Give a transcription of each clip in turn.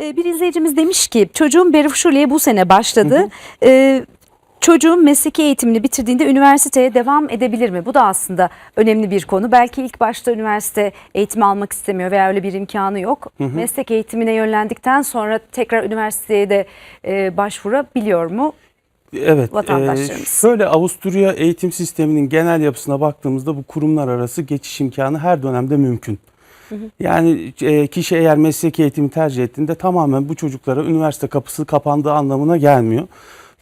Ee, Bir izleyicimiz demiş ki çocuğum Berufşuli'ye bu sene başladı. Ee, Çocuğum mesleki eğitimini bitirdiğinde üniversiteye devam edebilir mi? Bu da aslında önemli bir konu. Belki ilk başta üniversite eğitimi almak istemiyor veya öyle bir imkanı yok. Meslek eğitimine yönlendikten sonra tekrar üniversiteye de e, başvurabiliyor mu? Evet. Vatandaşlarımız. e, şöyle Avusturya eğitim sisteminin genel yapısına baktığımızda bu kurumlar arası geçiş imkanı her dönemde mümkün. Yani e, kişi eğer mesleki eğitimi tercih ettiğinde tamamen bu çocuklara üniversite kapısı kapandığı anlamına gelmiyor.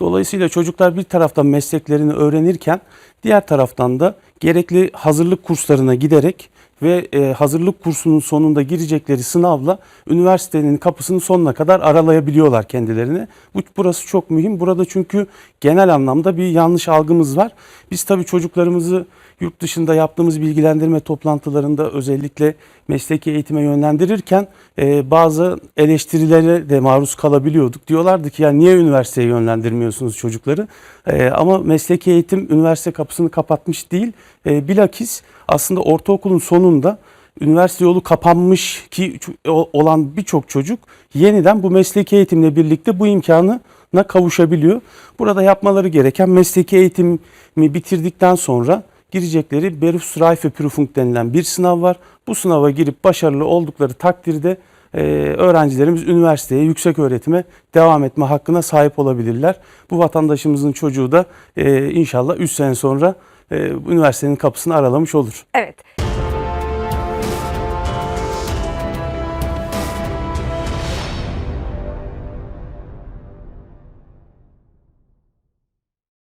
Dolayısıyla çocuklar bir taraftan mesleklerini öğrenirken diğer taraftan da gerekli hazırlık kurslarına giderek ve e, hazırlık kursunun sonunda girecekleri sınavla üniversitenin kapısını sonuna kadar aralayabiliyorlar kendilerini. Bu burası çok mühim. Burada çünkü genel anlamda bir yanlış algımız var. Biz tabii çocuklarımızı yurt dışında yaptığımız bilgilendirme toplantılarında özellikle mesleki eğitime yönlendirirken e, bazı eleştirilere de maruz kalabiliyorduk. Diyorlardı ki ya niye üniversiteye yönlendirmiyorsunuz çocukları? E, ama mesleki eğitim üniversite kapısını kapatmış değil. E, bilakis aslında ortaokulun sonunda üniversite yolu kapanmış ki o- olan birçok çocuk yeniden bu mesleki eğitimle birlikte bu imkanına kavuşabiliyor. Burada yapmaları gereken mesleki eğitimi bitirdikten sonra girecekleri Berufsreifeprüfung denilen bir sınav var. Bu sınava girip başarılı oldukları takdirde e, öğrencilerimiz üniversiteye, yüksek öğretime devam etme hakkına sahip olabilirler. Bu vatandaşımızın çocuğu da e, inşallah 3 sene sonra e, üniversitenin kapısını aralamış olur. Evet.